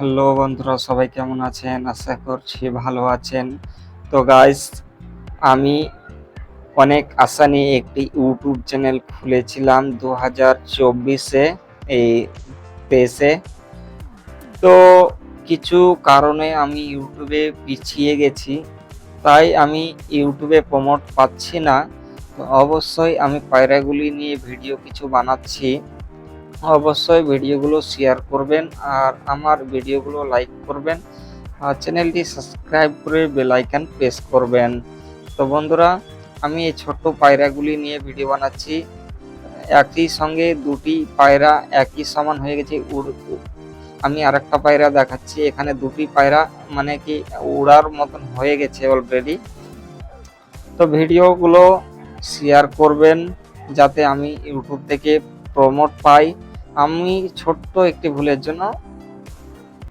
Hello বন্ধুরা, সবাই কেমন আছেন? আশা করছি ভালো আছেন। তো গাইস আমি অনেক আশা নিয়ে একটি ইউটিউব চ্যানেল খুলেছিলাম দু হাজার চব্বিশে, এই তেইশে। তো কিছু কারণে আমি ইউটিউবে পিছিয়ে গেছি, তাই আমি ইউটিউবে প্রমোট পাচ্ছি না। তো অবশ্যই আমি পায়রাগুলি নিয়ে ভিডিও কিছু বানাচ্ছি। অবশ্যই ভিডিওগুলো শেয়ার করবেন আর আমার ভিডিওগুলো লাইক করবেন আর চ্যানেলটি সাবস্ক্রাইব করে বেল আইকন প্রেস করবেন। তো বন্ধুরা, আমি এই ছোট্ট পায়রাগুলি নিয়ে ভিডিও বানাচ্ছি। একই সঙ্গে দুটি পায়রা একই সমান হয়ে গেছে। উড়, আমি আরেকটা পায়রা দেখাচ্ছি। এখানে দুটি পায়রা মানে কি উড়ার মতন হয়ে গেছে অলরেডি তো ভিডিওগুলো শেয়ার করবেন যাতে আমি ইউটিউব থেকে প্রমোট পাই। আমি ছোট্ট একটি ভুলের জন্য